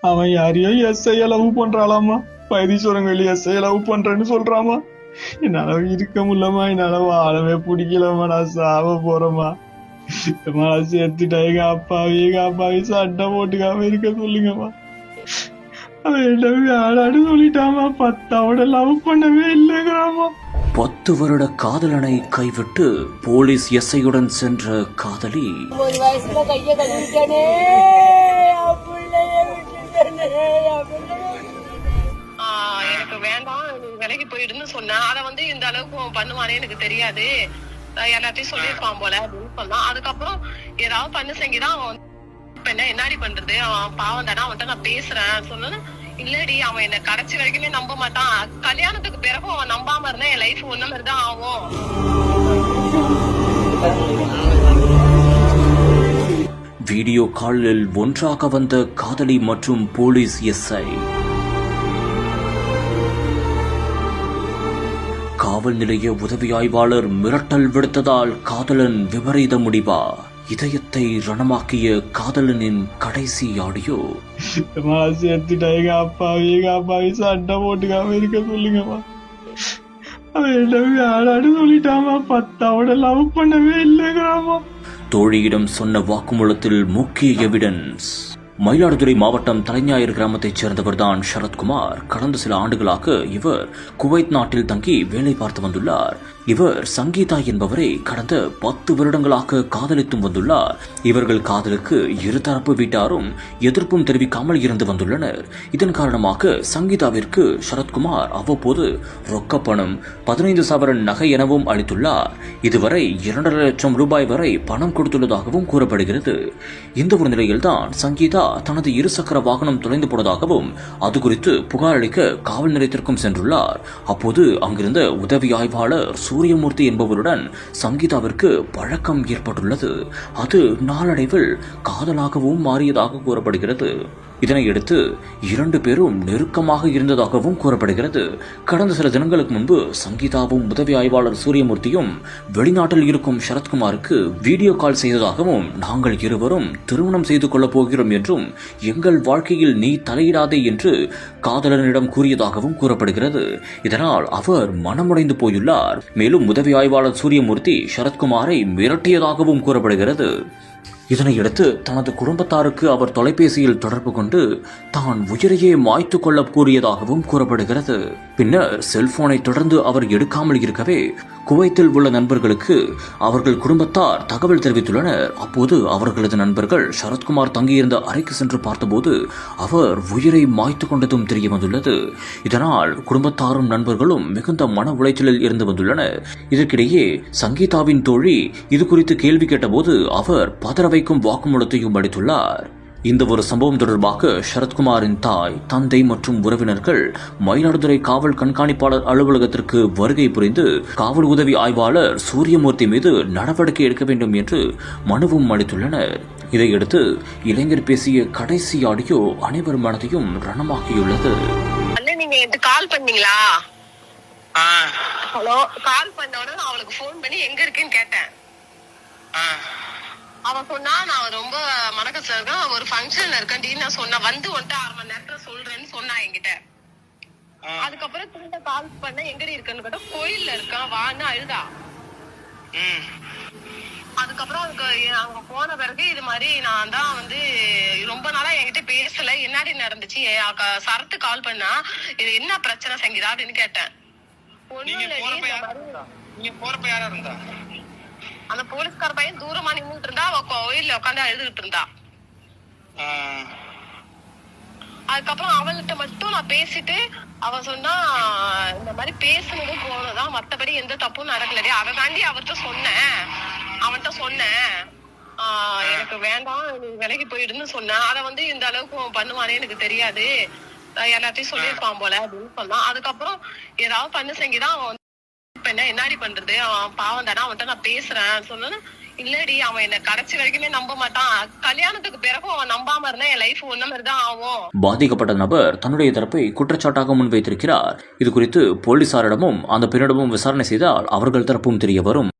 அவன் யாரையோ எஸ்ஐய லவ் பண்றாளாமா? வெளி எஸ்ஐய லவ் பண்றேன்னு சொல்றாமா? என்னால இருக்க முடியலமா என்னால வாழவே பிடிக்கலமா நான் சாவ போறேம்மா. அம்மா, நான் சேர்த்துட்டேன் எங்க அப்பாவி எங்க அப்பாவி சண்டை போட்டுக்காம இருக்க சொல்லுங்கம்மா. அவன் என்ன வேணான்னு சொல்லிட்டாமா பத்தாவோட லவ் பண்ணவே இல்லைங்கிறாமா பத்து வருட காதலனை கைவிட்டு போலீஸ் எஸ்ஐயுடன் சென்ற காதலி. ஒரு வயசுல கைய கழுவிட்டனே. எனக்கு வேண்டாம். விலைக்கு போயிடுன்னு சொன்னேன் அதை வந்து இந்த அளவுக்கு அவன் பண்ணுவானே எனக்கு தெரியாது. எல்லாத்தையும் சொல்லியிருப்பான் போல அப்படின்னு சொன்னான். அதுக்கப்புறம் ஏதாவது பண்ணு செஞ்சுதான் அவன் இப்ப என்ன என்னாடி பண்றது? அவன் பாவம் தானே அவன்கிட்ட நான் பேசுறேன். சொன்னா இல்லடி அவன் என்ன கடைசி வரைக்குமே நம்ப மாட்டான். கல்யாணத்துக்கு பிறகு அவன் நம்பாம இருந்தா என் லைஃப் ஒண்ணு மாதிரி தான் ஆகும். வீடியோ காலில் ஒன்றாக வந்த காதலி மற்றும் போலீஸ் எஸ்ஐ. காவல் நிலைய உதவி ஆய்வாளர் மிரட்டல் விடுத்ததால் காதலன் விபரீத முடிவா? இதயத்தை ரணமாக்கிய காதலனின் கடைசி ஆடியோ. அம்மா, அப்பாவி எங்க அப்பாவி சண்டை போட்டுக்காம இருக்க சொல்லுங்கம்மா. அவன் என்ன சொல்லிட்டாமா பத்தாவோட லவ் பண்ணவே இல்லைங்கிறாமா தோழியிடம் சொன்ன வாக்குமூலத்தில் முக்கிய எவிடன்ஸ் மயிலாடுதுறை மாவட்டம் தலைஞாயிறு கிராமத்தைச் சேர்ந்தவர்தான் சரத்குமார். கடந்த சில ஆண்டுகளாக இவர் குவைத் நாட்டில் தங்கி வேலை பார்த்து வந்துள்ளார். இவர் சங்கீதா என்பவரை கடந்த பத்து வருடங்களாக காதலித்தும் வந்துள்ளார். இவர்கள் காதலுக்கு இருதரப்பு வீட்டாரும் எதிர்ப்பும் தெரிவிக்காமல் இருந்து வந்துள்ளனர். இதன் காரணமாக சங்கீதாவிற்கு சரத்குமார் அவ்வப்போது ரொக்க பணம் பதினைந்து சவரன் நகை எனவும் அளித்துள்ளார். இதுவரை இரண்டரை லட்சம் ரூபாய் வரை பணம் கொடுத்துள்ளதாகவும் கூறப்படுகிறது. இந்த ஒரு நிலையில்தான் சங்கீதா தனது இருசக்கர வாகனம் தொலைந்து போனதாகவும் அது குறித்து புகார் அளிக்க காவல் நிலையத்திற்கும் சென்றுள்ளார். அப்போது அங்கிருந்த உதவி ஆய்வாளர் சூரியமூர்த்தி என்பவருடன் சங்கீதாவிற்கு பழக்கம் ஏற்பட்டுள்ளது. அது நாளடைவில் காதலாகவும் மாறியதாக கூறப்படுகிறது. இதனையடுத்து இரண்டு பேரும் நெருக்கமாக இருந்ததாகவும் கூறப்படுகிறது. கடந்த சில தினங்களுக்கு முன்பு சங்கீதாவும் உதவி ஆய்வாளர் சூரியமூர்த்தியும் வெளிநாட்டில் இருக்கும் சரத்குமாருக்கு வீடியோ கால் செய்ததாகவும் நாங்கள் இருவரும் திருமணம் செய்து கொள்ளப் போகிறோம் என்றும் எங்கள் வாழ்க்கையில் நீ தலையிடாதே என்று காதலனிடம் கூறியதாகவும் கூறப்படுகிறது. இதனால் அவர் மனமுடைந்து போயுள்ளார். மேலும் உதவி ஆய்வாளர் சூரியமூர்த்தி சரத்குமாரை மிரட்டியதாகவும் கூறப்படுகிறது. இதனையடுத்து தனது குடும்பத்தாருக்கு அவர் தொலைபேசியில் தொடர்பு கொண்டு தான் உயிரையே மாய்த்து கொள்ள கூறியதாகவும் கூறப்படுகிறது. பின்னர் செல்போனை தொடர்ந்து அவர் எடுக்காமல் இருக்கவே குவைத்தில் உள்ள நண்பர்களுக்கு அவர்கள் குடும்பத்தார் தகவல் தெரிவித்துள்ளனர். அப்போது அவர்களது நண்பர்கள் சரத்குமார் தங்கியிருந்த அறைக்கு சென்று பார்த்தபோது அவர் உயிரை மாய்த்து கொண்டதும் தெரிய வந்துள்ளது. இதனால் குடும்பத்தாரும் நண்பர்களும் மிகுந்த மன உளைச்சலில் இருந்து வந்துள்ளனர். இதற்கிடையே சங்கீதாவின் தோழி இது குறித்து கேள்வி கேட்டபோது அவர் பத வைக்கும் வாக்குமூலத்தையும் அளித்துள்ளார். இந்த ஒரு சம்பவம் தொடர்பாக சரத்குமாரின் தாய் தந்தை மற்றும் உறவினர்கள் மயிலாடுதுறை காவல் கண்காணிப்பாளர் அலுவலகத்திற்கு வருகை புரிந்து காவல் உதவி ஆய்வாளர் சூரியமூர்த்தி மீது நடவடிக்கை எடுக்க வேண்டும் என்று மனுவும் அளித்துள்ளனர். இதையடுத்து இளைஞர் பேசிய கடைசி ஆடியோ அனைவர் மனதையும் ரணமாக்கியுள்ளது. நீங்க கால் பண்ணீங்களா? ஹலோ கால் பண்ண உடனே அவளுக்கு ஃபோன் பண்ணி எங்க இருக்கேன்னு கேட்டேன். அவன் சொன்னா நான் ரொம்ப மனக்கத்துல இருக்கேன். ஒரு ஃபங்க்ஷன்ல இருக்கேன் டீ நான் சொன்னேன் வந்து வந்துட்டு அரை மணி நேரத்துல சொல்றேன்னு சொன்னா என்கிட்ட. அதுக்கப்புறம் திரும்ப கால் பண்ண எங்கடி இருக்கேன்னு கேட்டா கோயில்ல இருக்கான் வான்னு அழுதா. அதுக்கப்புறம் அதுக்கு அங்க போன பிறகு இது மாதிரி நான் தான் வந்து ரொம்ப நாளா என்கிட்ட பேசல. என்னடி நடந்துச்சு? சரத்து கால் பண்ணா இது என்ன பிரச்சனை சங்கீதா அப்படின்னு கேட்டேன். ஒண்ணும் நீங்க போறப்ப யாரா இருந்தா? அந்த போலீஸ்கார பையன் தூரமா நின்னுட்டு இருந்தா அவ கோயில்ல உட்காந்து அழுதுகிட்டு இருந்தா அதுக்கப்புறம் அவள்கிட்ட மட்டும் நான் பேசிட்டு அவ சொன்னா இந்த மாதிரி பேசுனது போனதான் மத்தபடி எந்த தப்பும் நடக்கலடி. அதை தாண்டி அவர்கிட்ட சொன்னேன். அவன்கிட்ட சொன்னேன். ஆஹ் எனக்கு வேண்டாம் விலைக்கு போயிடுன்னு சொன்னேன். அதை வந்து இந்த அளவுக்கு பண்ணுவானே எனக்கு தெரியாது. எல்லாத்தையும் சொல்லியிருப்பான் போல அப்படின்னு சொன்னான். அதுக்கப்புறம் ஏதாவது பண்ணு செஞ்சுதான் அவன் வந்து இப்ப என்ன என்னாடி பண்றது? அவன் பாவம் தானே? அவன்கிட்ட நான் பேசுறேன். சொன்னா இல்லடி அவன் என்ன கடைசி வரைக்குமே நம்ப மாட்டான். கல்யாணத்துக்கு பிறகு அவன் நம்பாம இருந்தா என் லைஃப் ஒன்ன மாதிரி தான் ஆகும். பாதிக்கப்பட்ட நபர் தன்னுடைய தரப்பை குற்றச்சாட்டாக முன்வைத்திருக்கிறார். இது குறித்து போலீசாரிடமும் அந்த பெண்ணிடமும் விசாரணை செய்தால் அவர்கள் தரப்பும் தெரிய வரும்.